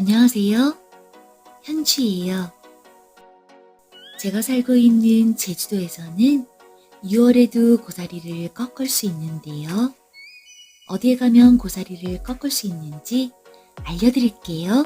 안녕하세요. 현주예요. 제가 살고 있는 제주도에서는 6월에도 고사리를 꺾을 수 있는데요. 어디에 가면 고사리를 꺾을 수 있는지 알려드릴게요.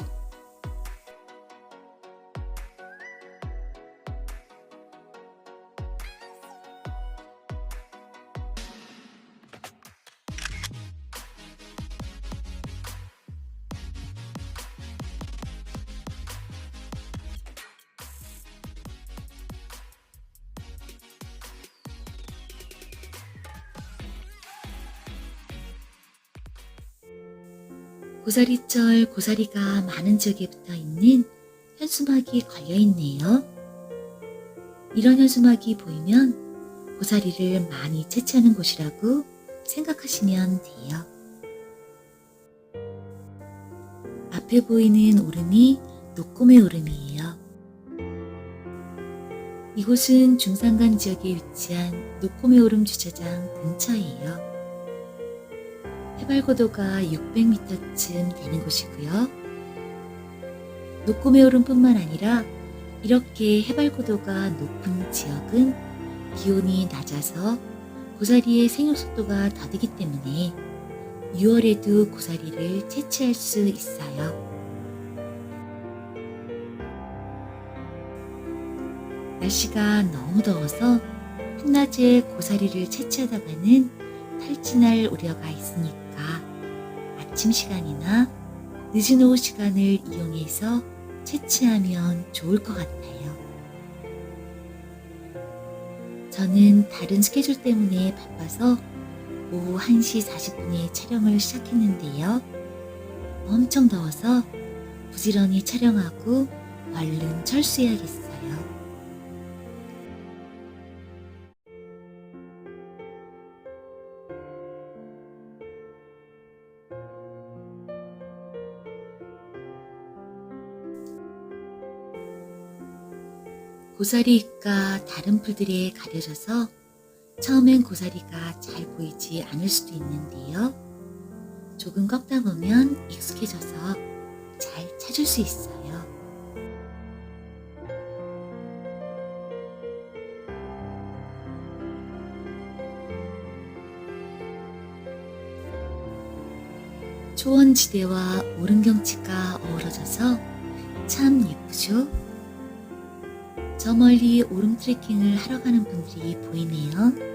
고사리철 고사리가 많은 지역에 붙어 있는 현수막이 걸려 있네요. 이런 현수막이 보이면 고사리를 많이 채취하는 곳이라고 생각하시면 돼요. 앞에 보이는 오름이 노꼬메 오름이에요. 이곳은 중산간 지역에 위치한 노꼬메 오름 주차장 근처예요. 해발고도가 600m쯤 되는 곳이고요. 노꼬메 오름뿐만 아니라 이렇게 해발고도가 높은 지역은 기온이 낮아서 고사리의 생육 속도가 더디기 때문에 6월에도 고사리를 채취할 수 있어요. 날씨가 너무 더워서 한낮에 고사리를 채취하다가는 탈진할 우려가 있으니까 아침 시간이나 늦은 오후 시간을 이용해서 채취하면 좋을 것 같아요. 저는 다른 스케줄 때문에 바빠서 오후 1시 40분에 촬영을 시작했는데요. 엄청 더워서 부지런히 촬영하고 얼른 철수해야겠어요. 고사리가 다른 풀들에 가려져서 처음엔 고사리가 잘 보이지 않을 수도 있는데요. 조금 꺾다 보면 익숙해져서 잘 찾을 수 있어요. 초원지대와 오른 경치가 어우러져서 참 예쁘죠? 저 멀리 오름 트레킹을 하러 가는 분들이 보이네요.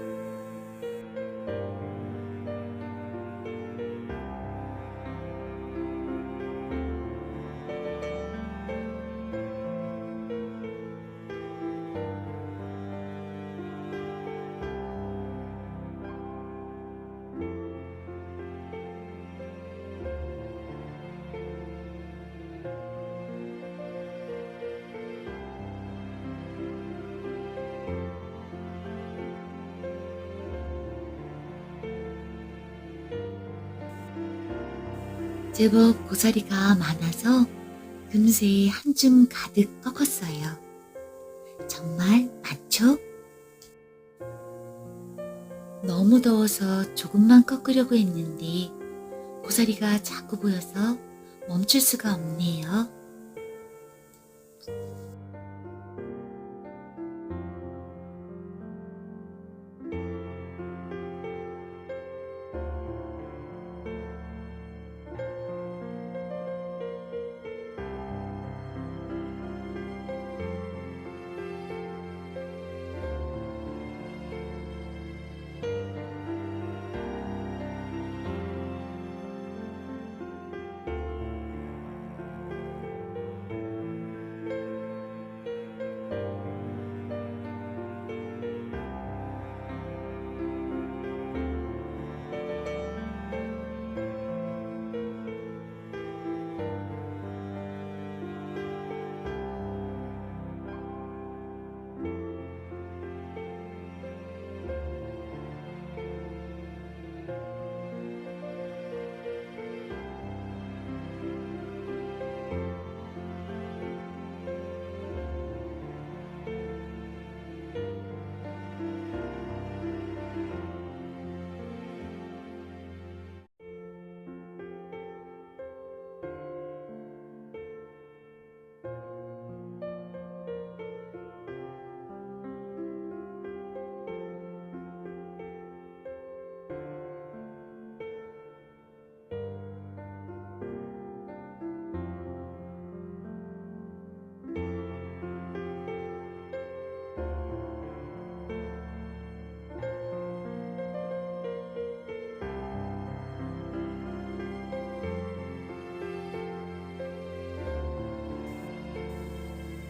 제법 고사리가 많아서 금세 한줌 가득 꺾었어요. 정말 많죠? 너무 더워서 조금만 꺾으려고 했는데 고사리가 자꾸 보여서 멈출 수가 없네요.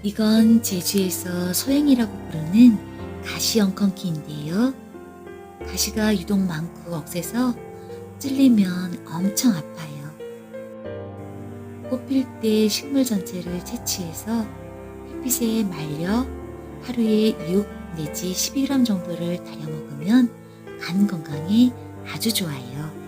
이건 제주에서 소행이라고 부르는 가시 엉겅퀴인데요. 가시가 유독 많고 억세서 찔리면 엄청 아파요. 꽃필 때 식물 전체를 채취해서 햇빛에 말려 하루에 6 내지 12g 정도를 달여 먹으면 간 건강에 아주 좋아요.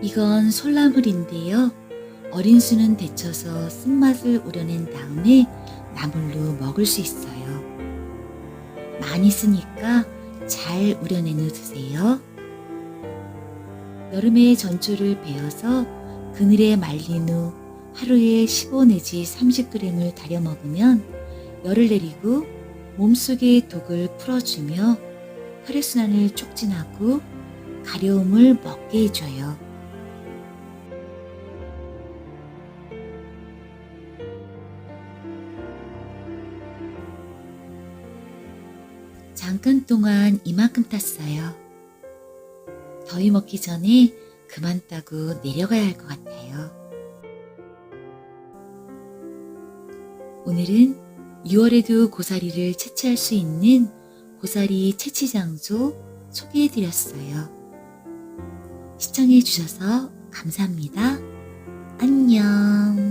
이건 솔나물인데요. 어린 수는 데쳐서 쓴맛을 우려낸 다음에 나물로 먹을 수 있어요. 많이 쓰니까 잘 우려낸 후 드세요. 여름에 전초를 베어서 그늘에 말린 후 하루에 15 내지 30g을 달여 먹으면 열을 내리고 몸속의 독을 풀어주며 혈액순환을 촉진하고 가려움을 먹게 해줘요. 잠깐 동안 이만큼 탔어요. 더위 먹기 전에 그만 따고 내려가야 할 것 같아요. 오늘은 6월에도 고사리를 채취할 수 있는 고사리 채취 장소 소개해 드렸어요. 시청해 주셔서 감사합니다. 안녕.